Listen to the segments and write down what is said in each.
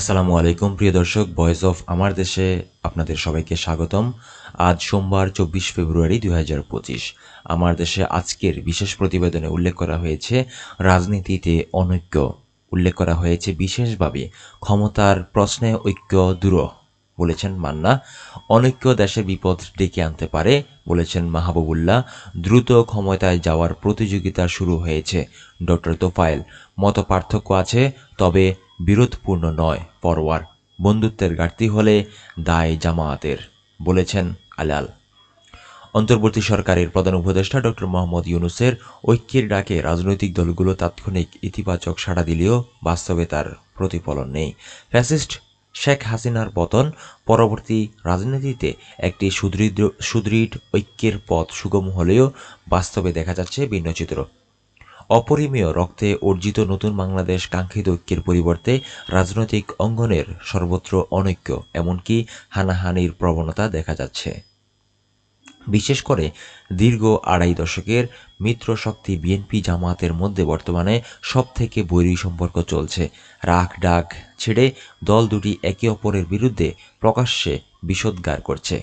আসসালামু আলাইকুম, প্রিয় দর্শক ভয়েস অফ আমার দেশে আপনাদের সবাইকে স্বাগতম। আজ সোমবার, চব্বিশ ফেব্রুয়ারি দুই আমার দেশে আজকের বিশেষ প্রতিবেদনে উল্লেখ করা হয়েছে রাজনীতিতে অনৈক্য। উল্লেখ করা হয়েছে বিশেষভাবে ক্ষমতার প্রশ্নে ঐক্য দূর বলেছেন মান্না। অনৈক্য দেশের বিপদ ডেকে আনতে পারে, বলেছেন মাহবুবুল্লাহ। দ্রুত ক্ষমতায় যাওয়ার প্রতিযোগিতা শুরু হয়েছে। ডক্টর তোফায়েল মত পার্থক্য আছে, তবে বিরোধপূর্ণ নয় পরওয়ার বন্ধুত্বের ঘাটতি হলে দায় জামায়াতের, বলেছেন আলাল। অন্তর্বর্তী সরকারের প্রধান উপদেষ্টা ডক্টর মোহাম্মদ ইউনুসের ঐক্যের ডাকে রাজনৈতিক দলগুলো তাৎক্ষণিক ইতিবাচক সাড়া দিলেও বাস্তবে তার প্রতিফলন নেই। ফ্যাসিস্ট শেখ হাসিনার পতন পরবর্তী রাজনীতিতে একটি সুদৃঢ় সুদৃঢ় ঐক্যের পথ সুগম হলেও বাস্তবে দেখা যাচ্ছে ভিন্ন চিত্র। অপরিমেয় রক্তে অর্জিত নতুন বাংলাদেশ কাঙ্ক্ষিত ঐক্যের পরিবর্তে রাজনৈতিক অঙ্গনের সর্বত্র অনৈক্য, এমনকি হানাহানির প্রবণতা দেখা যাচ্ছে। বিশেষ করে দীর্ঘ আড়াই দশকের মিত্র শক্তি বিএনপি জামায়াতের মধ্যে বর্তমানে সব থেকে বৈরী সম্পর্ক চলছে। রাখ ডাক ছেড়ে দল দুটি একে অপরের বিরুদ্ধে প্রকাশ্যে বিষোদ্গার করছে।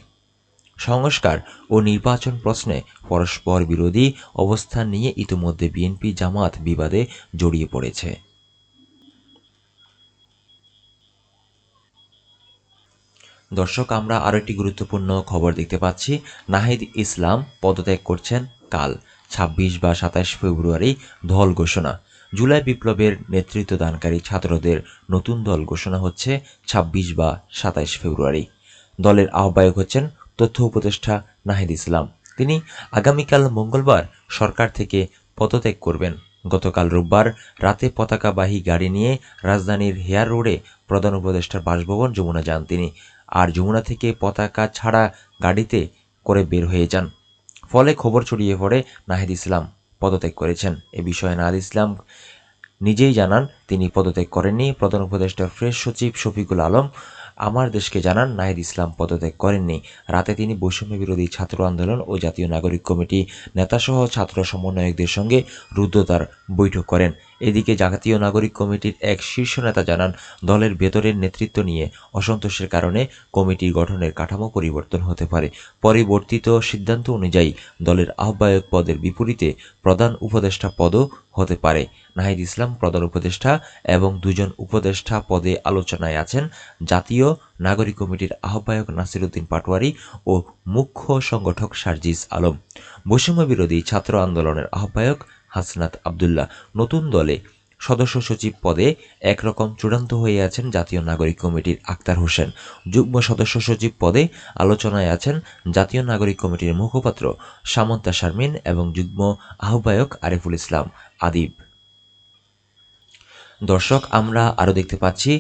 সংস্কার ও নির্বাচন প্রশ্নে পরস্পর বিরোধী অবস্থান নিয়ে ইতিমধ্যে বিএনপি জামাত বিবাদে জড়িয়ে পড়েছে। দর্শক, আমরা আরও একটি গুরুত্বপূর্ণ খবর দেখতে পাচ্ছি। নাহিদ ইসলাম পদত্যাগ করছেন কাল, ছাব্বিশ বা সাতাশ ফেব্রুয়ারি দল ঘোষণা। জুলাই বিপ্লবের নেতৃত্ব দানকারী ছাত্রদের নতুন দল ঘোষণা হচ্ছে ছাব্বিশ বা সাতাইশ ফেব্রুয়ারি। দলের আহ্বায়ক হচ্ছেন তথ্য উপদেষ্টা নাহিদ ইসলাম। তিনি আগামীকাল মঙ্গলবার সরকার থেকে পদত্যাগ করবেন। গতকাল রোববার রাতে পতাকাবাহী গাড়ি নিয়ে রাজধানীর হেয়ার রোডে প্রধান উপদেষ্টার বাসভবন যমুনা যান তিনি। আর যমুনা থেকে পতাকা ছাড়া গাড়িতে করে বের হয়ে যান। ফলে খবর ছড়িয়ে পড়ে নাহিদ ইসলাম পদত্যাগ করেছেন। এ বিষয়ে নাহিদ ইসলাম নিজেই জানান, তিনি পদত্যাগ করেননি। প্রধান উপদেষ্টা ফ্রেশ সচিব শফিকুল আলম আমার দেশকে জানান, নাহিদ ইসলাম পদত্যাগ করেননি। রাতে তিনি বৈষম্য বিরোধী ছাত্র আন্দোলন ও জাতীয় নাগরিক কমিটি নেতাসহ ছাত্র সমন্বয়কদের সঙ্গে রুদ্ধতার বৈঠক করেন। এদিকে জাতীয় নাগরিক কমিটির এক শীর্ষ নেতা জানান, দলের ভেতরের নেতৃত্ব নিয়ে অসন্তোষের কারণে কমিটির গঠনের কাঠামো পরিবর্তন হতে পারে। পরিবর্তিত সিদ্ধান্ত অনুযায়ী দলের আহ্বায়ক পদের বিপরীতে প্রধান উপদেষ্টা পদও হতে পারে। নাহিদ ইসলাম প্রধান উপদেষ্টা এবং দুজন উপদেষ্টা পদে আলোচনায় আছেন জাতীয় নাগরিক কমিটির আহ্বায়ক নাসিরুদ্দিন পাটোয়ারি ও মুখ্য সংগঠক সার্জিস আলম। বৈষম্য বিরোধী ছাত্র আন্দোলনের আহ্বায়ক হাসনাত আবদুল্লাহ। নতুন দলে সদস্য সচিব পদে একরকম চূড়ান্ত হয়ে আছেন জাতীয় নাগরিক কমিটির আক্তার হোসেন। যুগ্ম সদস্য সচিব পদে আলোচনায় আছেন জাতীয় নাগরিক কমিটির মুখপাত্র সামন্তা শারমিন এবং যুগ্ম আহ্বায়ক আরিফুল ইসলাম আদিব। দর্শক, আমরা আরও দেখতে পাচ্ছি,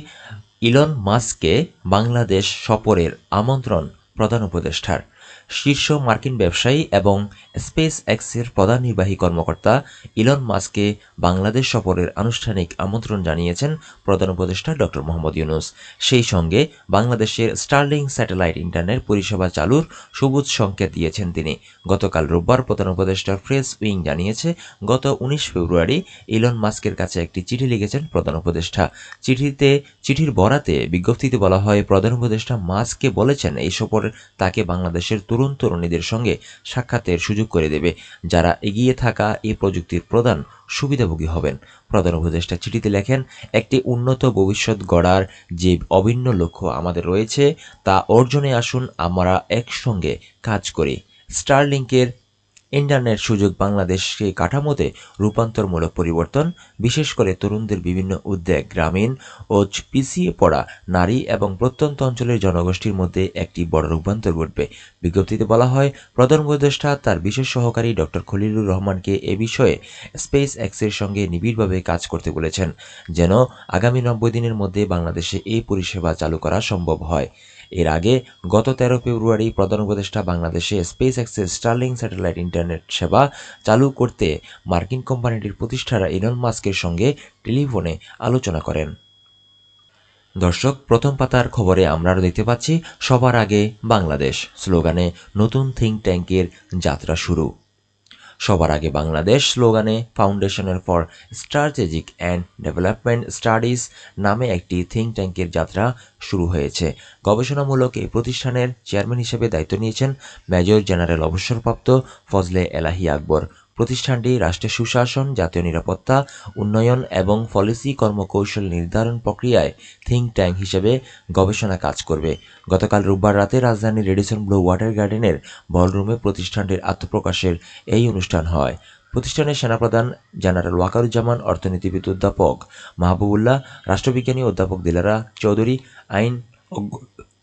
ইলন মাস্ককে বাংলাদেশ সফরের আমন্ত্রণ প্রধান উপদেষ্টার। শীর্ষ মার্কিন ব্যবসায়ী এবং স্পেস এক্সের প্রধান নির্বাহী কর্মকর্তা ইলন মাস্ককে বাংলাদেশ সফরের আনুষ্ঠানিক আমন্ত্রণ জানিয়েছেন প্রধান উপদেষ্টা ডক্টর মোহাম্মদ ইউনুস। সেই সঙ্গে বাংলাদেশের স্টার্লিং স্যাটেলাইট ইন্টারনেট পরিষেবা চালুর সবুজ সংকেত দিয়েছেন তিনি। গতকাল রোববার প্রধান উপদেষ্টা ফ্রেস উইং জানিয়েছে, গত উনিশ ফেব্রুয়ারি ইলন মাস্কের কাছে একটি চিঠি লিখেছেন প্রধান উপদেষ্টা। চিঠিতে, চিঠির বরাতে বিজ্ঞপ্তিতে বলা হয়, প্রধান উপদেষ্টা মাস্ককে বলেছেন, এই সফর তাকে বাংলাদেশের তরুণ তরুণীদের সঙ্গে সাক্ষাতের সুযোগ করে দেবে। যারা এগিয়ে থাকা এই প্রযুক্তির প্রধান সুবিধাভোগী হবেন। প্রধান উপদেষ্টা চিঠিতে লেখেন, একটি উন্নত ভবিষ্যৎ গড়ার যে অভিন্ন লক্ষ্য আমাদের রয়েছে, তা অর্জনে আসুন, আমরা একসঙ্গে কাজ করি। স্টারলিংকের ইন্টারনেট সুযোগ বাংলাদেশকে কাঠামোতে রূপান্তরমূলক পরিবর্তন, বিশেষ করে তরুণদের বিভিন্ন উদ্যোগ, গ্রামীণ ও পিছিয়ে পড়া নারী এবং প্রত্যন্ত অঞ্চলের জনগোষ্ঠীর মধ্যে একটি বড় রূপান্তর ঘটবে। বিজ্ঞপ্তিতে বলা হয়, প্রধান উপদেষ্টা তার বিশেষ সহকারী ডক্টর খলিলুর রহমানকে এ বিষয়ে স্পেস এক্সের সঙ্গে নিবিড়ভাবে কাজ করতে বলেছেন, যেন আগামী নব্বই দিনের মধ্যে বাংলাদেশে এই পরিষেবা চালু করা সম্ভব হয়। এর আগে গত তেরো ফেব্রুয়ারি প্রধান উপদেষ্টা বাংলাদেশে space access Starlink satellite internet সেবা চালু করতে মার্কিন কোম্পানিটির প্রতিষ্ঠারা ইলন মাস্কের সঙ্গে টেলিফোনে আলোচনা করেন। দর্শক, প্রথম পাতার খবরে আমরা দেখতে পাচ্ছি, সবার আগে বাংলাদেশ, স্লোগানে নতুন থিঙ্ক ট্যাঙ্কের যাত্রা শুরু। সবার আগে বাংলাদেশ স্লোগানে ফাউন্ডেশনের for strategic and development studies নামে একটি থিঙ্ক ট্যাঙ্কের যাত্রা শুরু হয়েছে। গবেষণামূলক এই প্রতিষ্ঠানের চেয়ারম্যান হিসেবে দায়িত্ব নিয়েছেন মেজর জেনারেল অবসরপ্রাপ্ত ফজলে এলাহি আকবর। প্রতিষ্ঠানটি রাষ্ট্রের সুশাসন, জাতীয় নিরাপত্তা, উন্নয়ন এবং পলিসি কর্মকৌশল নির্ধারণ প্রক্রিয়ায় থিঙ্ক ট্যাঙ্ক হিসেবে গবেষণা কাজ করবে। গতকাল রোববার রাতে রাজধানীর রেডিসন ব্লু ওয়াটার গার্ডেনের বলরুমে প্রতিষ্ঠানটির আত্মপ্রকাশের এই অনুষ্ঠান হয়। প্রতিষ্ঠানের সেনাপ্রধান জেনারেল ওয়াকারুজ্জামান, অর্থনীতিবিদ অধ্যাপক মাহবুবুল্লাহ, রাষ্ট্রবিজ্ঞানী অধ্যাপক দিলারা চৌধুরী, আইন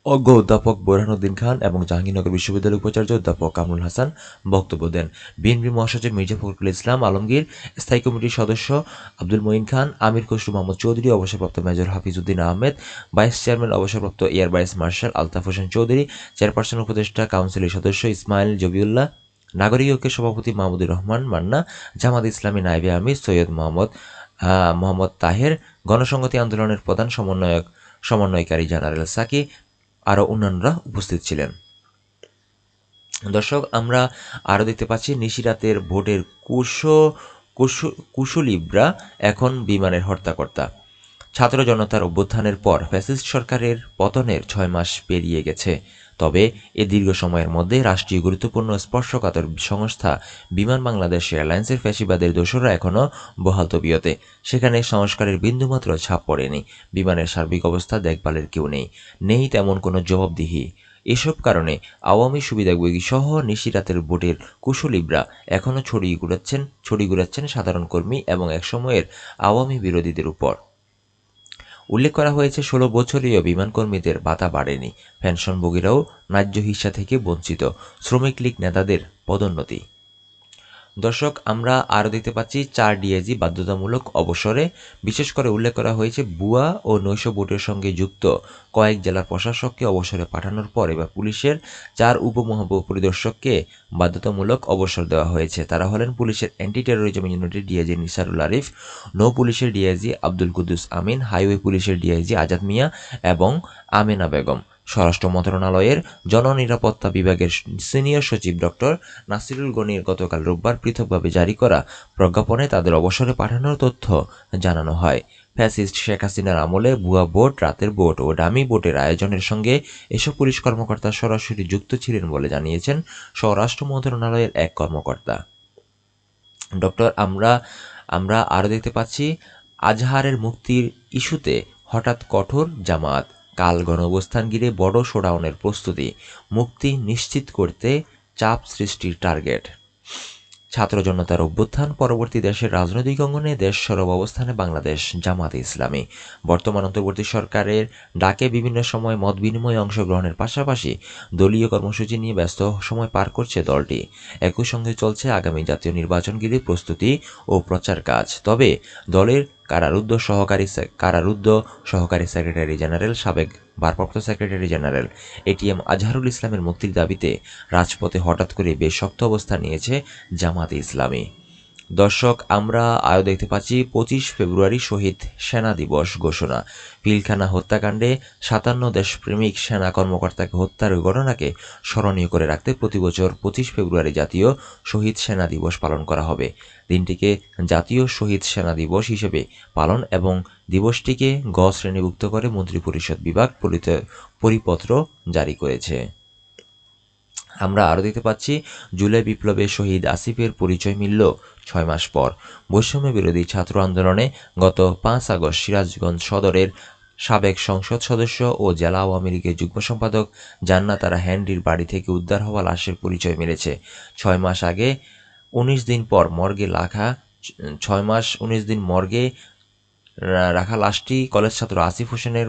অজ্ঞ- অধ্যাপক বোরহানুদ্দিন খান এবং জাহাঙ্গীরনগর বিশ্ববিদ্যালয়ের উপাচার্য অধ্যাপক কামরুল হাসান বক্তব্য দেন। বিএনপি মহাসচিব মির্জা ফখরুল ইসলাম আলমগীর, স্থায়ী কমিটির সদস্য আব্দুল মঈন খান, আমির খসরু মোহাম্মদ চৌধুরী, অবসরপ্রাপ্ত major Hafizuddin Ahmed, vice chairman, অবসরপ্রাপ্ত air vice marshal Altaf Hossain Chowdhury, chairperson উপদেষ্টা কাউন্সিলের সদস্য ইসমাইল জবিউল্লাহ, নাগরিক ঐক্যের সভাপতি মাহমুদুর রহমান মান্না, জামাত ইসলামী নাইবে আমির সৈয়দ মোহাম্মদ মোহাম্মদ তাহের, গণসংহতি আন্দোলনের প্রধান সমন্বয়ক, সমন্বয়কারী জেনারেল সাকি আরও অন্যান্যরা উপস্থিত ছিলেন। দর্শক, আমরা আরও দেখতে পাচ্ছি নিশিরাতের ভোটের কুশ, কুশু, কুশলীবরা এখন বিমানের হর্তাকর্তা। ছাত্র জনতার অভ্যুত্থানের পর ফ্যাসিস্ট সরকারের পতনের ছয় মাস পেরিয়ে গেছে। তবে এ দীর্ঘ সময়ের মধ্যে রাষ্ট্রীয় গুরুত্বপূর্ণ স্পর্শকাতর সংস্থা বিমান বাংলাদেশ এয়ারলাইন্সের ফ্যাসিবাদের দোষরা এখনও বহাল তবিয়তে। সেখানে সংস্কারের বিন্দুমাত্র ছাপ পড়েনি। বিমানের সার্বিক অবস্থা দেখভালের কেউ নেই। নেই তেমন কোনো জবাবদিহি। এসব কারণে আওয়ামী সুবিধাভোগী সহ নিশিরাতের ভোটের কুশলীবরা এখনও ছড়িয়ে ঘুরাচ্ছেন ছড়িয়ে ঘুরাচ্ছেন সাধারণ কর্মী এবং একসময়ের আওয়ামী বিরোধীদের উপর। উল্লেখ করা হয়েছে, ষোলো বছরীয় বিমানকর্মীদের ভাতা বাড়েনি। পেনশনভোগীরাও ন্যায্য হিস্সা থেকে বঞ্চিত। শ্রমিক লীগ নেতাদের পদোন্নতি। দর্শক, আমরা আরও দেখতে পাচ্ছি চার ডিএজি বাধ্যতামূলক অবসরে। বিশেষ করে উল্লেখ করা হয়েছে, বুয়া ও নৈশ বোটের সঙ্গে যুক্ত কয়েক জেলার প্রশাসককে অবসরে পাঠানোর পর এবার পুলিশের চার উপমহাপরিদর্শককে বাধ্যতামূলক অবসর দেওয়া হয়েছে। তারা হলেন পুলিশের অ্যান্টি টেরোরিজম ইউনিটের ডিআইজি নিসারুল আরিফ, নৌ পুলিশের ডিআইজি আব্দুল কুদ্দুস আমিন, হাইওয়ে পুলিশের ডিআইজি আজাদ মিয়া এবং আমেনা বেগম। স্বরাষ্ট্র মন্ত্রণালয়ের জননিরাপত্তা বিভাগের সিনিয়র সচিব ডক্টর নাসিরুল গনির গতকাল রোববার পৃথকভাবে জারি করা প্রজ্ঞাপনে তাদের অবসরে পাঠানোর তথ্য জানানো হয়। ফ্যাসিস্ট শেখ হাসিনার আমলে ভুয়া বোট রাতের বোট ও ডামি বোটের আয়োজনের সঙ্গে এসব পুলিশ কর্মকর্তা সরাসরি যুক্ত ছিলেন বলে জানিয়েছেন স্বরাষ্ট্র মন্ত্রণালয়ের এক কর্মকর্তা। ডক্টর আমরা আমরা আরও দেখতে পাচ্ছি, আজহারের মুক্তির ইস্যুতে হঠাৎ কঠোর জামাত কাল গণঅবস্থান ঘিরে বড় শোডাউনের প্রস্তুতি, মুক্তি নিশ্চিত করতে চাপ সৃষ্টির টার্গেট। ছাত্র জনতার অভ্যুত্থান, পরবর্তী দেশের রাজনৈতিক অঙ্গনে দেশ সরব অবস্থানে বাংলাদেশ জামাতে ইসলামী। বর্তমান অন্তর্বর্তী সরকারের ডাকে বিভিন্ন সময় মত বিনিময়ে অংশগ্রহণের পাশাপাশি দলীয় কর্মসূচি নিয়ে ব্যস্ত সময় পার করছে দলটি। একই সঙ্গে চলছে আগামী জাতীয় নির্বাচন প্রস্তুতি ও প্রচার কাজ তবে দলের কারারুদ্ধ সহকারী কারারুদ্ধ সহকারী সেক্রেটারি জেনারেল, সাবেক ভারপ্রাপ্ত সেক্রেটারি জেনারেল এটিএম আজহারুল ইসলামের মুক্তির দাবিতে রাজপথে হঠাৎ করে বেশ শক্ত অবস্থান নিয়েছে জামাতে ইসলামী। দর্শক, আমরা আরও দেখতে পাচ্ছি, পঁচিশ ফেব্রুয়ারি শহীদ সেনা দিবস ঘোষণা। পিলখানা হত্যাকাণ্ডে সাতান্ন দেশপ্রেমিক সেনা কর্মকর্তাকে হত্যার ঘটনাকে স্মরণীয় করে রাখতে প্রতি বছর পঁচিশ ফেব্রুয়ারি জাতীয় শহীদ সেনা দিবস পালন করা হবে। দিনটিকে জাতীয় শহীদ সেনা দিবস হিসেবে পালন এবং দিবসটিকে গ শ্রেণীভুক্ত করে মন্ত্রিপরিষদ বিভাগ পরিপত্র জারি করেছে। আমরা আরও দেখতে পাচ্ছি, জুলাই বিপ্লবে শহীদ আসিফের পরিচয় মিলল ছয় মাস পর। বৈষম্য বিরোধী ছাত্র আন্দোলনে গত পাঁচ আগস্ট সিরাজগঞ্জ সদরের সাবেক সংসদ সদস্য ও জেলা আওয়ামী লীগের যুগ্ম সম্পাদক জান্নাতারা হ্যান্ডির বাড়ি থেকে উদ্ধার হওয়া লাশের পরিচয় মিলেছে। ছয় মাস আগে উনিশ দিন পর মর্গে লাখা ছয় মাস উনিশ দিন মর্গে রাখা লাশটি কলেজ ছাত্র আসিফ হোসেনের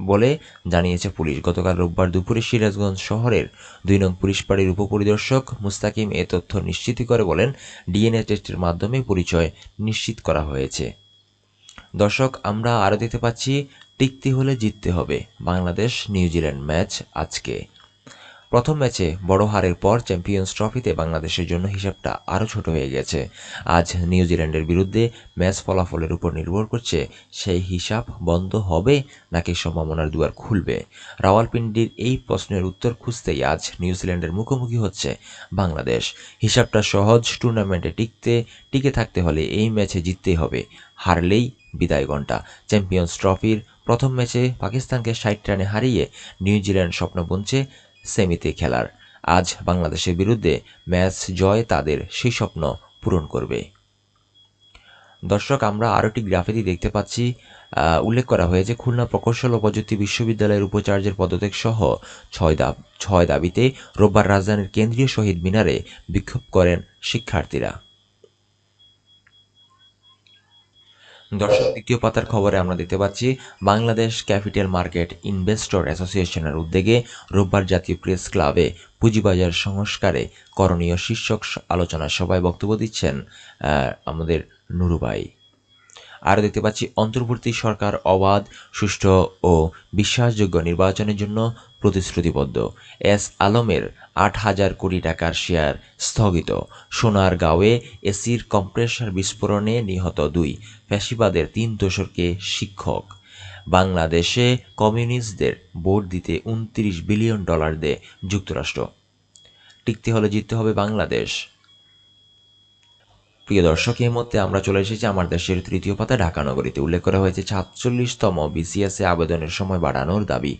বলে জানিয়েছে পুলিশ। গতকাল রোববার দুপুরে সিরাজগঞ্জ শহরের দুই নং পুলিশ পাড়ির উপপরিদর্শক মুস্তাকিম এ তথ্য নিশ্চিত করে বলেন, ডিএনএ টেস্টের মাধ্যমে পরিচয় নিশ্চিত করা হয়েছে। দর্শক, আমরা আরও দেখতে পাচ্ছি টিকতে হলে জিততে হবে। বাংলাদেশ নিউজিল্যান্ড ম্যাচ আজকে। প্রথম ম্যাচে বড় হারের পর চ্যাম্পিয়ন্স ট্রফিতে বাংলাদেশের জন্য হিসাবটা আরও ছোট হয়ে গেছে। আজ নিউজিল্যান্ডের বিরুদ্ধে ম্যাচ ফলাফলের উপর নির্ভর করছে সেই হিসাব বন্ধ হবে নাকি সম্ভাবনার দুয়ার খুলবে। রাওয়ালপিন্ডির এই প্রশ্নের উত্তর খুঁজতেই আজ নিউজিল্যান্ডের মুখোমুখি হচ্ছে বাংলাদেশ। হিসাবটা সহজ, টুর্নামেন্টে টিকতে, টিকে থাকতে হলে এই ম্যাচে জিততেই হবে। হারলেই বিদায় ঘণ্টা। চ্যাম্পিয়ন্স ট্রফির প্রথম ম্যাচে পাকিস্তানকে ষাট রানে হারিয়ে নিউজিল্যান্ড স্বপ্ন বুনছে সেমিতে খেলার। আজ বাংলাদেশের বিরুদ্ধে ম্যাচ জয় তাদের সেই স্বপ্ন পূরণ করবে। দর্শক, আমরা আরও একটি গ্রাফিতি দেখতে পাচ্ছি। উল্লেখ করা হয়েছে, খুলনা প্রকৌশল ও প্রযুক্তি বিশ্ববিদ্যালয়ের উপাচার্যের পদত্যাগ সহ ছয় দাব, ছয় দাবিতে রোববার রাজধানীর কেন্দ্রীয় শহীদ মিনারে বিক্ষোভ করেন শিক্ষার্থীরা। দর্শক, দ্বিতীয় পাতার খবরে আমরা দেখতে পাচ্ছি, বাংলাদেশ ক্যাপিটাল মার্কেট ইনভেস্টর অ্যাসোসিয়েশনের উদ্যোগে রোববার জাতীয় প্রেস ক্লাবে পুঁজিবাজার সংস্কারে করণীয় শীর্ষক আলোচনা সভায় বক্তব্য দিচ্ছেন আমাদের নুরুবাই আরও দেখতে পাচ্ছি, অন্তর্বর্তী সরকার অবাধ, সুষ্ঠু ও বিশ্বাসযোগ্য নির্বাচনের জন্য প্রতিশ্রুতিবদ্ধ। এস আলমের আট হাজার কোটি টাকার শেয়ার স্থগিত। সোনার গাঁওয়ে এসির কম্প্রেসার বিস্ফোরণে নিহত দুই ফ্যাসিবাদের তিন দোসরকে শিক্ষক। বাংলাদেশে কমিউনিস্টদের ভোট দিতে উনত্রিশ বিলিয়ন ডলার দেয় যুক্তরাষ্ট্র। টিকতে হলে জিততে হবে বাংলাদেশ। প্রিয় দর্শক, এই মধ্যে আমরা চলে এসেছি আমার দেশের তৃতীয় পাতা, ঢাকা নগরীতে। উল্লেখ করা হয়েছে, সাতচল্লিশতম বিসিএসে আবেদনের সময় বাড়ানোর দাবি।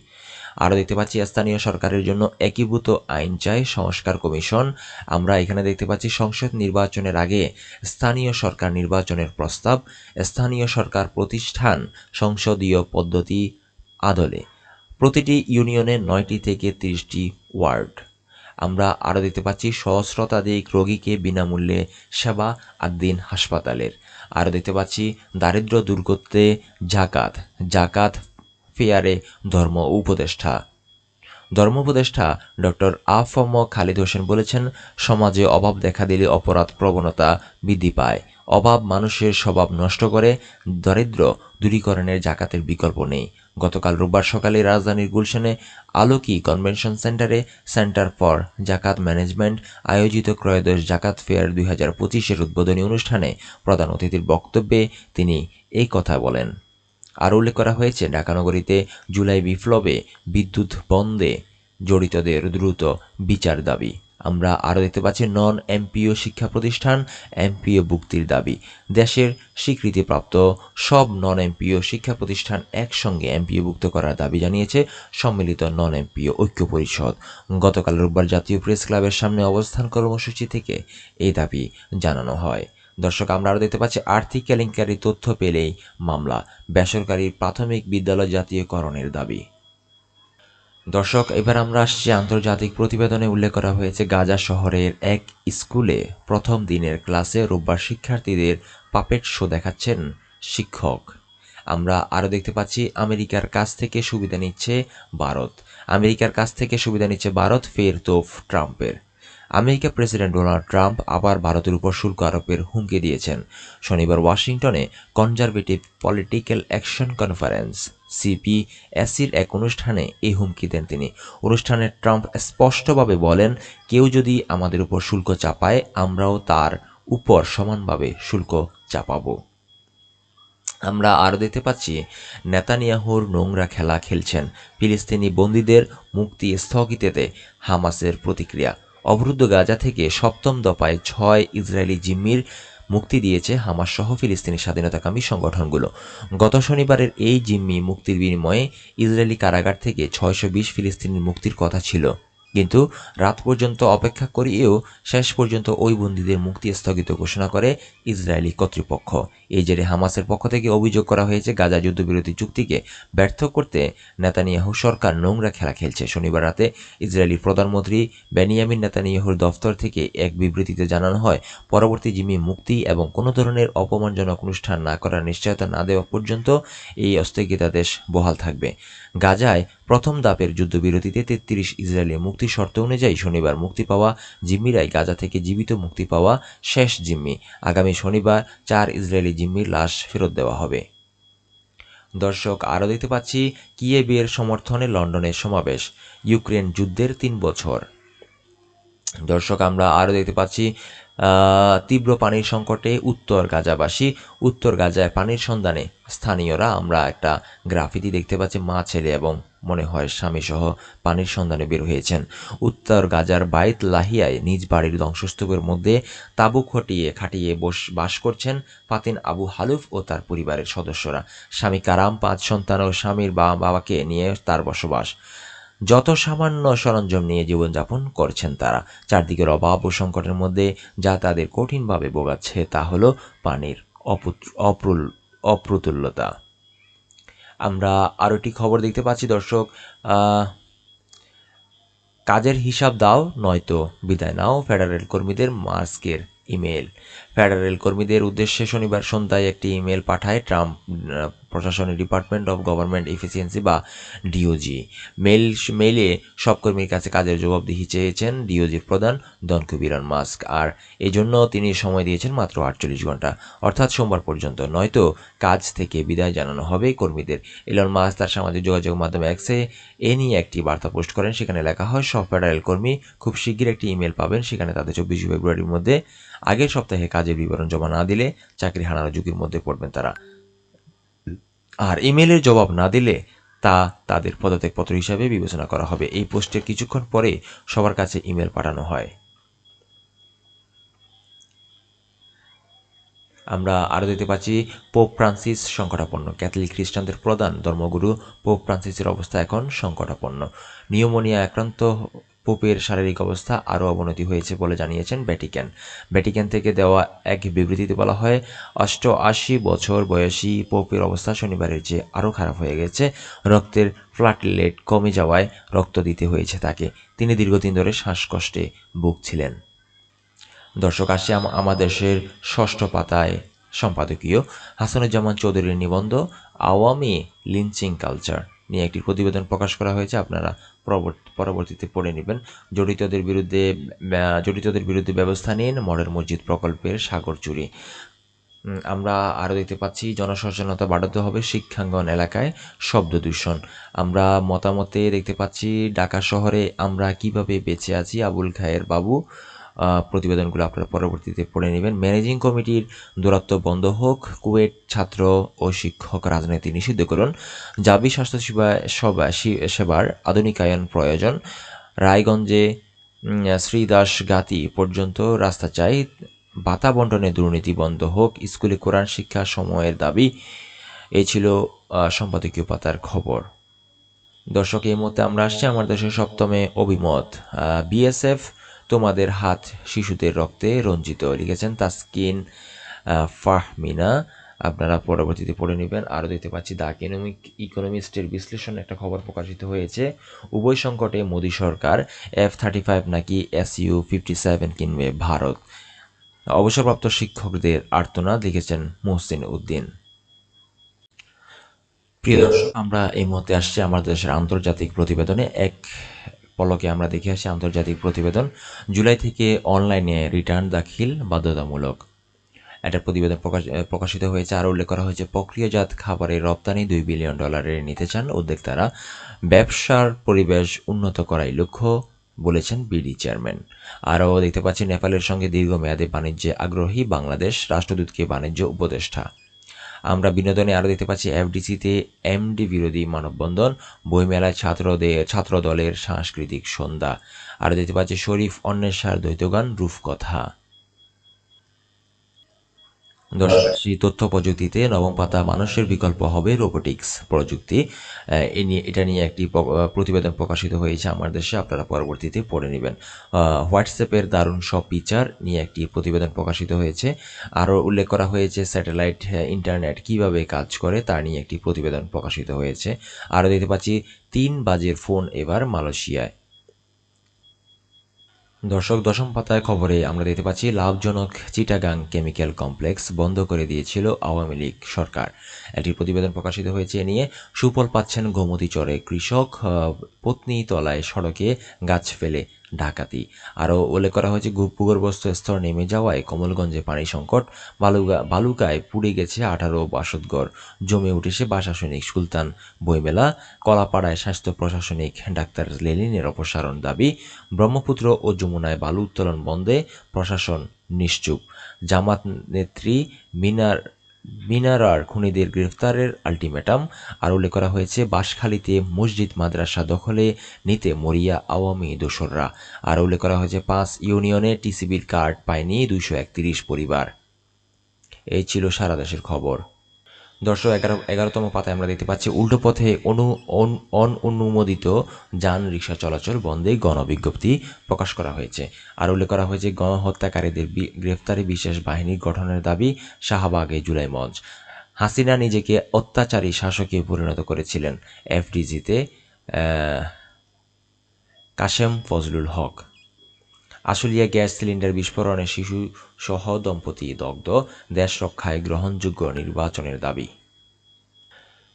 আরও দেখতে পাচ্ছি, স্থানীয় সরকারের জন্য একীভূত আইন চাই, সংস্কার কমিশন। আমরা এখানে দেখতে পাচ্ছি, সংসদ নির্বাচনের আগে স্থানীয় সরকার নির্বাচনের প্রস্তাব, স্থানীয় সরকার প্রতিষ্ঠান, সংসদীয় পদ্ধতি আদলে। প্রতিটি ইউনিয়নে নয়টি থেকে তিরিশটি ওয়ার্ড। আমরা আরও দেখতে পাচ্ছি সহস্রতাধিক রোগীকে বিনামূল্যে সেবা আদ্দিন হাসপাতালের। আরও দেখতে পাচ্ছি দারিদ্র দূর করতে জাকাত জাকাত ফেয়ারে ধর্ম উপদেষ্টা। ধর্ম উপদেষ্টা ডক্টর আফম খালিদ হোসেন বলেছেন, সমাজে অভাব দেখা দিলে অপরাধ প্রবণতা বৃদ্ধি পায়। অভাব মানুষের স্বভাব নষ্ট করে, দারিদ্র দূরীকরণের জাকাতের বিকল্প নেই। গতকাল রোববার সকালে রাজধানীর গুলশানে আলোকি কনভেনশন সেন্টারে সেন্টার ফর জাকাত ম্যানেজমেন্ট আয়োজিত ক্রয়োদশ জাকাত ফেয়ার দুই হাজার পঁচিশের উদ্বোধনী অনুষ্ঠানে প্রধান অতিথির বক্তব্যে তিনি এই কথা বলেন। আর উল্লেখ করা হয়েছে ঢাকানগরীতে জুলাই বিপ্লবে বিদ্যুৎ বন্ধে জড়িতদের দ্রুত বিচার দাবি। আমরা আরও দেখতে পাচ্ছি নন এমপিও শিক্ষা প্রতিষ্ঠান, এমপিও ভুক্তির দাবি। দেশের স্বীকৃতিপ্রাপ্ত সব নন এমপিও শিক্ষা প্রতিষ্ঠান একসঙ্গে এমপিও ভুক্ত করার দাবি জানিয়েছে সম্মিলিত নন এমপিও ঐক্য পরিষদ। গতকাল রোববার জাতীয় প্রেস ক্লাবের সামনে অবস্থান কর্মসূচি থেকে এই দাবি জানানো হয়। দর্শক, আমরা আরও দেখতে পাচ্ছি আর্থিক কেলেঙ্কারি তথ্য পেলেই মামলা, বেসরকারি প্রাথমিক বিদ্যালয় জাতীয়করণের দাবি। দর্শক, এবার আমরা আসছি আন্তর্জাতিক প্রতিবেদনে। উল্লেখ করা হয়েছে, গাজা শহরের এক স্কুলে প্রথম দিনের ক্লাসে রোববার শিক্ষার্থীদের পাপেট শো দেখাচ্ছেন শিক্ষক। আমরা আরও দেখতে পাচ্ছি, আমেরিকার কাছ থেকে সুবিধা নিচ্ছে ভারত। আমেরিকার কাছ থেকে সুবিধা নিচ্ছে ভারত, ফের তোফ ট্রাম্পের। আমেরিকা প্রেসিডেন্ট ডোনাল্ড ট্রাম্প আবার ভারতের উপর শুল্ক আরোপের হুমকি দিয়েছেন। শনিবার ওয়াশিংটনে কনজারভেটিভ পলিটিক্যাল অ্যাকশন কনফারেন্স। সিপিএসির এক অনুষ্ঠানে এই হুমকি দেন তিনি। অনুষ্ঠানে ট্রাম্প স্পষ্টভাবে বলেন, কেউ যদি আমাদের উপর শুল্ক চাপায়, আমরাও তার উপর সমানভাবে শুল্ক চাপাবো। আমরা আরও দেখতে পাচ্ছি, নেতানিয়াহুর নোংরা খেলা খেলছেন। ফিলিস্তিনি বন্দীদের মুক্তি স্থগিতেতে হামাসের প্রতিক্রিয়া। অবরুদ্ধ গাজা থেকে সপ্তম দফায় ছয় ইসরায়েলি জিম্মির মুক্তি দিয়েছে হামাস সহ ফিলিস্তিনি স্বাধীনতাকামী সংগঠনগুলো। গত শনিবারের এই জিম্মি মুক্তির বিনিময়ে ইসরায়েলি কারাগার থেকে ছয়শো বিশ ফিলিস্তিনির মুক্তির কথা ছিল। কিন্তু রাত পর্যন্ত অপেক্ষা করিয়েও শেষ পর্যন্ত ওই বন্দীদের মুক্তি স্থগিত ঘোষণা করে ইসরায়েলি কর্তৃপক্ষ। এই জেরে হামাসের পক্ষ থেকে অভিযোগ করা হয়েছে, গাজা যুদ্ধবিরতি চুক্তিকে ব্যর্থ করতে নেতানিয়াহু সরকার নোংরা খেলা খেলছে। শনিবার রাতে ইসরায়েলি প্রধানমন্ত্রী বেনিয়ামিন নেতানিয়াহুর দফতর থেকে এক বিবৃতিতে জানানো হয়, পরবর্তী জিমি মুক্তি এবং কোনো ধরনের অপমানজনক অনুষ্ঠান না করার নিশ্চয়তা না দেওয়া পর্যন্ত এই অস্থগিতাদেশ বহাল থাকবে। গাজায় প্রথম দাপের যুদ্ধবিরতিতে তেত্রিশ ইসরায়েলি মুক্তি শর্ত অনুযায়ী শনিবার মুক্তি পাওয়া জিম্মিরাই গাজা থেকে জীবিত মুক্তি পাওয়া শেষ জিম্মি। আগামী শনিবার চার ইসরায়েলি জিম্মির লাশ ফেরত দেওয়া হবে। দর্শক, আরও দেখতে পাচ্ছি কিয়েবের সমর্থনে লন্ডনের সমাবেশ, ইউক্রেন যুদ্ধের তিন বছর। দর্শক, আমরা আরও দেখতে পাচ্ছি তীব্র পানির সংকটে উত্তর গাজাবাসী, উত্তর গাজায় পানির সন্ধানে। স্থানীয়রা আমরা একটা গ্রাফিতি দেখতে পাচ্ছি, মা ছেলে এবং মনে হয় স্বামী সহ পানির সন্ধানে বের হয়েছেন। উত্তর গাজার বাইত লাহিয়ায় নিজ বাড়ির ধ্বংসস্তূপের মধ্যে তাঁবু খটিয়ে খাটিয়ে বস বাস করছেন ফাতিন আবু হালুফ ও তার পরিবারের সদস্যরা। স্বামী কারাম পাঁচ সন্তান ও স্বামীর বাবাকে নিয়ে তার বসবাস। যত সামান্য সরঞ্জাম নিয়ে জীবনযাপন করছেন তারা, চারদিকের অভাব ও সংকটের মধ্যে যা তাদের কঠিনভাবে ভোগাচ্ছে তা হলো পানির অপ্রুল, অপ্রতুল্যতা। আমরা আরও একটি খবর দেখতে পাচ্ছি, দর্শক। কাজের হিসাব দাও, নয়তো বিদায় নাও, ফেডারেল কর্মীদের মাস্কের ইমেল ফেডারেল কর্মীদের উদ্দেশ্যে শনিবার সন্ধ্যায় একটি ইমেল পাঠায় ট্রাম্প প্রশাসনের ডিপার্টমেন্ট অফ গভর্নমেন্ট এফিসিয়েন্সি বা ডিওজি মেল মেলে সব কর্মীর কাছে কাজের জবাবদিহি চেয়েছেন ডিওজির প্রধান দনকুবিরান মাস্ক। আর এই জন্য তিনি সময় দিয়েছেন মাত্র আটচল্লিশ ঘণ্টা। অর্থাৎ সোমবার পর্যন্ত। নয়তো কাজ থেকে বিদায় জানানো হবে কর্মীদের। এলন মাস্ক তার সামাজিক যোগাযোগ মাধ্যমে এক্সে এ নিয়ে একটি বার্তা পোস্ট করেন। সেখানে লেখা হয়, সব ফেডারেল কর্মী খুব শিগগির একটি ইমেল পাবেন। সেখানে তাদের চব্বিশে ফেব্রুয়ারির মধ্যে আগের সপ্তাহে কাজের বিবরণ জমা না দিলে চাকরি হারানোর ঝুঁকির মধ্যে পড়বেন তারা। আর ইমেলের জবাব না দিলে তা তাদের পদত্যাগপত্র হিসাবে বিবেচনা করা হবে। এই পোস্টের কিছুক্ষণ পরে সবার কাছে ইমেল পাঠানো হয়। আমরা আরও দেখতে পাচ্ছি, পোপ ফ্রান্সিস সংকটাপন্ন। ক্যাথলিক খ্রিস্টানদের প্রধান ধর্মগুরু পোপ ফ্রান্সিসের অবস্থা এখন সংকটাপন্ন। নিউমোনিয়া আক্রান্ত পোপের শারীরিক অবস্থা আরও অবনতি হয়েছে বলে জানিয়েছেন ভ্যাটিক্যান। ভ্যাটিক্যান থেকে দেওয়া এক বিবৃতিতে বলা হয়, অষ্টআশি বছর বয়সী পোপের অবস্থা শনিবারের চেয়ে আরও খারাপ হয়ে গেছে। রক্তের প্লাটলেট কমে যাওয়ায় রক্ত দিতে হয়েছে তাকে। তিনি দীর্ঘদিন ধরে শ্বাসকষ্টে ভুগছিলেন। দর্শক আসছে আমাদের দেশের ষষ্ঠ পাতায় সম্পাদকীয় হাসানুজ্জামান চৌধুরীর নিবন্ধ আওয়ামী লিঞ্চিং কালচার। নিয়ে একটি প্রতিবেদন প্রকাশ করা হয়েছে। আপনারা পরবর্তীতে পড়ে নেবেন। জড়িতদের বিরুদ্ধে জড়িতদের বিরুদ্ধে ব্যবস্থা নিন। মডেল মসজিদ প্রকল্পের সাগর চুরি। আমরা আরও দেখতে পাচ্ছি, জনসচেতনতা বাড়াতে হবে শিক্ষাঙ্গন এলাকায় শব্দ দূষণ। আমরা মতামতে দেখতে পাচ্ছি, ঢাকা শহরে আমরা কীভাবে বেঁচে আছি? আবুল খায়ের বাবু প্রতিবেদনগুলো আপনারা পরবর্তীতে পড়ে নেবেন। ম্যানেজিং কমিটির দূরত্ব বন্ধ হোক, কুয়েট ছাত্র ও শিক্ষক রাজনীতি নিষিদ্ধ করুন। জাবি স্বাস্থ্য সেবা সবা সেবার আধুনিকায়ন প্রয়োজন। রায়গঞ্জে শ্রীদাস গাতি পর্যন্ত রাস্তা চাই। বাতা বন্টনে দুর্নীতি বন্ধ হোক, স্কুলে কোরআন শিক্ষা সময়ের দাবি। এই ছিল সম্পাদকীয় পাতার খবর। দর্শক, এই মুহূর্তে আমরা আসছি আমার দেশের সপ্তমে অভিমত। বিএসএফ তোমাদের হাত শিশুদের রক্তে রঞ্জিত। লিখেছেন তাসকিন ফাহমিনা। আপনারা পরবর্তীতে পড়ে নেবেন। আরও দেখতে পাচ্ছি দ্য ইকোনমিক, ইকোনমিস্টের বিশ্লেষণ একটা খবর প্রকাশিত হয়েছে। উভয় সংকটে মোদী সরকার এফ থার্টি ফাইভ নাকি এস ইউ ফিফটি সেভেন কিনবে ভারত। অবসরপ্রাপ্ত শিক্ষকদের আর্তনাদ লিখেছেন মুহসিন উদ্দিন। প্রিয় দর্শক, আমরা এই মুহূর্তে আসছি আমাদের দেশের আন্তর্জাতিক প্রতিবেদনে। এক পলকে আমরা দেখে আসি আন্তর্জাতিক প্রতিবেদন। জুলাই থেকে অনলাইনে রিটার্ন দাখিল বাধ্যতামূলক। একটা প্রতিবেদন প্রকাশ প্রকাশিত হয়েছে। আর উল্লেখ করা হয়েছে, প্রক্রিয়াজাত খাবারের রপ্তানি দুই বিলিয়ন ডলারের নিতে চান উদ্যোক্তারা। ব্যবসার পরিবেশ উন্নত করাই লক্ষ্য বলেছেন বিডি চেয়ারম্যান। আরও দেখতে পাচ্ছি, নেপালের সঙ্গে দীর্ঘমেয়াদী বাণিজ্যে আগ্রহী বাংলাদেশ, রাষ্ট্রদূতকে বাণিজ্য উপদেষ্টা। আমরা বিনোদনে আরও দেখতে পাচ্ছি এফডিসিতে এমডি বিরোধী মানববন্ধন, বইমেলায় ছাত্রদের, ছাত্রদলের সাংস্কৃতিক সন্ধ্যা। আরও দেখতে পাচ্ছি শরীফ অন্বেষার দ্বৈতগান রূপকথা। আসছি তথ্য প্রযুক্তিতে নবম পাতা মানুষের বিকল্প হবে রোবোটিক্স প্রযুক্তি। এ নিয়ে, এটা নিয়ে একটি প্রতিবেদন প্রকাশিত হয়েছে আমার দেশে, আপনারা পরবর্তীতে পড়ে নেবেন। হোয়াটসঅ্যাপের দারুণ সব ফিচার নিয়ে একটি প্রতিবেদন প্রকাশিত হয়েছে। আরও উল্লেখ করা হয়েছে স্যাটেলাইট ইন্টারনেট কীভাবে কাজ করে তা নিয়ে একটি প্রতিবেদন প্রকাশিত হয়েছে। আরও দেখতে পাচ্ছি, তিন বাজের ফোন এবার মালয়েশিয়ায়। দর্শক, দশম পাতায় খবরে আমরা দেখতে পাচ্ছি, লাভজনক চিটাগাং কেমিক্যাল কমপ্লেক্স বন্ধ করে দিয়েছিল আওয়ামী লীগ সরকার। একটি প্রতিবেদন প্রকাশিত হয়েছে নিয়ে। সুফল পাচ্ছেন গোমতী চরে কৃষক পত্নী তলায় সড়কে গাছ ফেলে ডাকাতি আরও উল্লেখ করা হয়েছে ভূগর্ভস্থ স্তর নেমে যাওয়ায় কমলগঞ্জে পানি সংকট, বালুগা বালুকায় পুড়ে গেছে আঠারো বাসতঘর জমে উঠেছে বাসাসনিক সুলতান বইমেলা। কলাপাড়ায় স্বাস্থ্য প্রশাসনিক ডাক্তার লেলিনের অপসারণ দাবি। ব্রহ্মপুত্র ও যমুনায় বালু উত্তোলন বন্ধে প্রশাসন নিশ্চুপ। জামাত নেত্রী মিনার মিনারার খুনিদের গ্রেফতারের আলটিমেটাম। আর উল্লেখ করা হয়েছে, বাঁশখালীতে মসজিদ মাদ্রাসা দখলে নিতে মরিয়া আওয়ামী দোসররা। আর উল্লেখ করা হয়েছে, পাঁচ ইউনিয়নে টিসিবির কার্ড পায়নি দুইশো একত্রিশ পরিবার। এই ছিল সারা দেশের খবর। দর্শক, এগারো, এগারোতম পাতায় আমরা দেখতে পাচ্ছি, উল্টো পথে অনু, অন- অনুমোদিত যান রিক্সা চলাচল বন্ধে গণবিজ্ঞপ্তি প্রকাশ করা হয়েছে। আর উল্লেখ করা হয়েছে, গণহত্যাকারীদের গ্রেফতারে বিশেষ বাহিনী গঠনের দাবি শাহবাগে জুলাই মঞ্চ। হাসিনা নিজেকে অত্যাচারী শাসকে পরিণত করেছিলেন এফডিজিতে কাশেম ফজলুল হক। আশুলিয়া গ্যাস সিলিন্ডার বিস্ফোরণে শিশু সহ দম্পতি দগ্ধ দেশ রক্ষায় গ্রহণযোগ্য নির্বাচনের দাবি।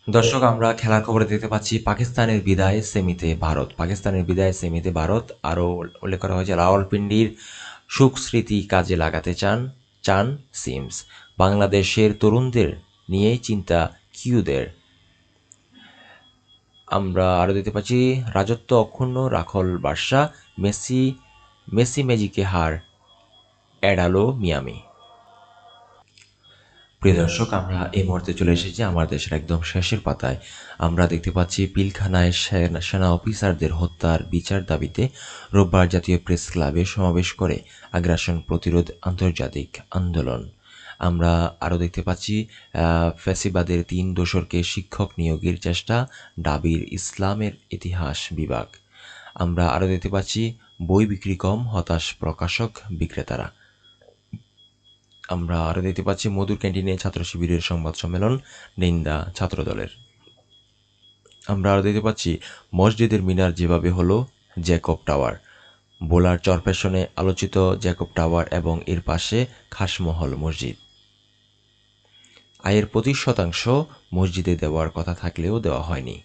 দর্শক, আমরা খেলার খবরে দেখতে পাচ্ছি, পাকিস্তানের বিদায় সেমিতে ভারত। পাকিস্তানের বিদায় সেমিতে ভারত আরও উল্লেখ করা হয়েছে, রাওয়ালপিন্ডির সুখ স্মৃতি কাজে লাগাতে চান চান সিমস। বাংলাদেশের তরুণদের নিয়েই চিন্তা কিউদের। আমরা আরও দেখতে পাচ্ছি, রাজত্ব অক্ষুণ্ণ, রাখল বার্সা, মেসি মেসি ম্যাজিকে হার এড়ালো মিয়ামি। প্রিয় দর্শক, আমরা এই মুহূর্তে চলে এসেছি আমার দেশের একদম শেষের পাতায়। আমরা দেখতে পাচ্ছি পিলখানায় সেনা অফিসারদের হত্যার বিচার দাবিতে রোববার জাতীয় প্রেস ক্লাবে সমাবেশ করে আগ্রাসন প্রতিরোধ আন্তর্জাতিক আন্দোলন। আমরা আরও দেখতে পাচ্ছি ফ্যাসিবাদের তিন দোসরকে শিক্ষক নিয়োগের চেষ্টা ডাবির ইসলামের ইতিহাস বিভাগ। আমরা আরও দেখতে পাচ্ছি, বই বিক্রি কম, হতাশ প্রকাশক বিক্রেতারা। আমরা আরও দেখতে পাচ্ছি মধুর ক্যান্টিনে ছাত্র শিবিরের সংবাদ সম্মেলন, নিন্দা ছাত্রদলের আমরা আরও দেখতে পাচ্ছি মসজিদের মিনার যেভাবে হলো জ্যাকব টাওয়ার। বোলার চরপেশনে আলোচিত জ্যাকব টাওয়ার এবং এর পাশে খাসমহল মসজিদ। আয়ের পঁচিশ শতাংশ মসজিদে দেওয়ার কথা থাকলেও দেওয়া হয়নি।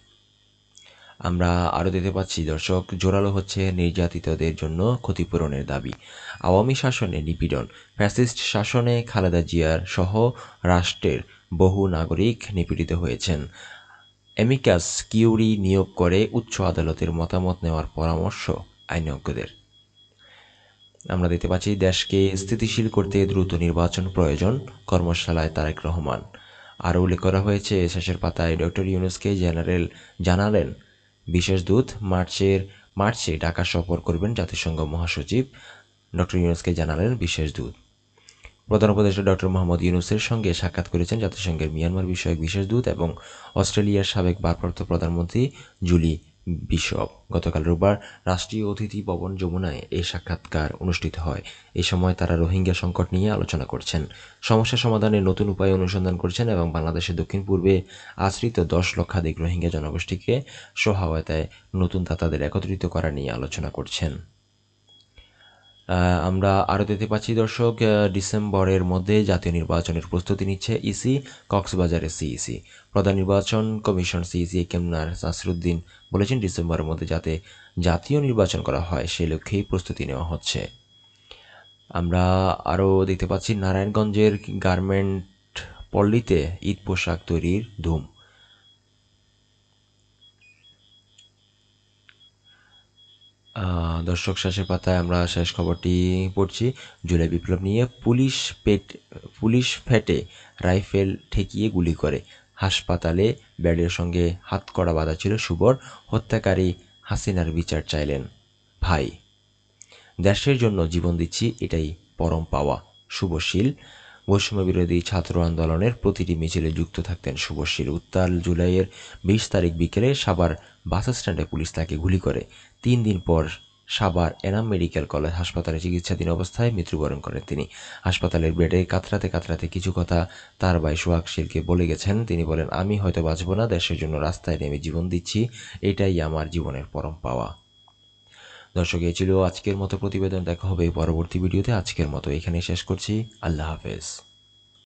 আমরা আরও দেখতে পাচ্ছি, দর্শক, জোরালো হচ্ছে নির্যাতিতদের জন্য ক্ষতিপূরণের দাবি। আওয়ামী শাসনে নিপীড়ন, ফ্যাসিস্ট শাসনে খালেদা জিয়ার সহ রাষ্ট্রের বহু নাগরিক নিপীড়িত হয়েছেন। এমিকাস কিউরি নিয়োগ করে উচ্চ আদালতের মতামত নেওয়ার পরামর্শ আইনজ্ঞদের। আমরা দেখতে পাচ্ছি, দেশকে স্থিতিশীল করতে দ্রুত নির্বাচন প্রয়োজন, কর্মশালায় তারেক রহমান। আরও উল্লেখ করা হয়েছে, শেষের পাতায় ডক্টর ইউনুসকে জেনারেল জানালেন বিশেষ দূত মার্চের, মার্চে ঢাকা সফর করবেন জাতিসংঘ মহাসচিব ডক্টর ইউনুসকে জানালেন বিশেষ দূত। প্রধান উপদেষ্টা ডক্টর মোহাম্মদ ইউনুসের সঙ্গে সাক্ষাৎ করেছেন জাতিসংঘের মিয়ানমার বিষয়ক বিশেষ দূত এবং অস্ট্রেলিয়ার সাবেক ভারপ্রাপ্ত প্রধানমন্ত্রী জুলি বিশপ গতকাল রোববার রাষ্ট্রীয় অতিথি ভবন যমুনায় এই সাক্ষাৎকার অনুষ্ঠিত হয়। এই সময় তারা রোহিঙ্গা সংকট নিয়ে আলোচনা করছেন। সমস্যা সমাধানের নতুন উপায় অনুসন্ধান করছেন এবং বাংলাদেশের দক্ষিণ পূর্বে আশ্রিত দশ লক্ষাধিক রোহিঙ্গা জনগোষ্ঠীকে সহায়তায় নতুন দাতাদের একত্রিত করা নিয়ে আলোচনা করছেন। আমরা আরও দেখতে পাচ্ছি দর্শক ডিসেম্বরের মধ্যে জাতীয় নির্বাচনের প্রস্তুতি নিচ্ছে ইসি কক্সবাজারের সিইসি প্রধান নির্বাচন কমিশন সিইসি কেমনার নাসিরুদ্দিন বলেছেন ডিসেম্বরের মধ্যে যাতে জাতীয় নির্বাচন করা হয় সেই লক্ষ্যেই প্রস্তুতি নেওয়া হচ্ছে। আমরা আরও দেখতে পাচ্ছি নারায়ণগঞ্জের গার্মেন্ট পল্লীতে ঈদ পোশাক তৈরির ধুম। দর্শক শেষের পাতায় আমরা শেষ খবরটি পড়ছি। জুলাই বিপ্লব নিয়ে পুলিশ পেট, পুলিশ ফেটে রাইফেল ঠেকিয়ে গুলি করে। হাসপাতালে ব্যাডের সঙ্গে হাত করা বাঁধা ছিল শুভর হত্যাকারী হাসিনার বিচার চাইলেন। ভাই, দেশের জন্য জীবন দিচ্ছি এটাই পরম পাওয়া। শুভশীল বৈষম্য বিরোধী ছাত্র আন্দোলনের প্রতিটি মিছিলে যুক্ত থাকতেন শুভশীল উত্তাল জুলাইয়ের বিশ তারিখ বিকেলে সাবার বাস স্ট্যান্ডে পুলিশ তাকে গুলি করে। তিন দিন পর সাবার এনাম মেডিকেল কলেজ হাসপাতালে চিকিৎসাধীন অবস্থায় মৃত্যুবরণ করেন তিনি। হাসপাতালের বেডে কাতরাতে কাতরাতে কিছু কথা তার ভাই সোহাগশীলকে বলে গেছেন। তিনি বলেন, আমি হয়তো বাঁচব না, দেশের জন্য রাস্তায় নেমে জীবন দিচ্ছি। এটাই আমার জীবনের পরম পাওয়া। দর্শক, এই ছিল আজকের মতো প্রতিবেদন। দেখা হবে পরবর্তী ভিডিওতে। আজকের মতো এখানে শেষ করছি। আল্লাহ হাফেজ।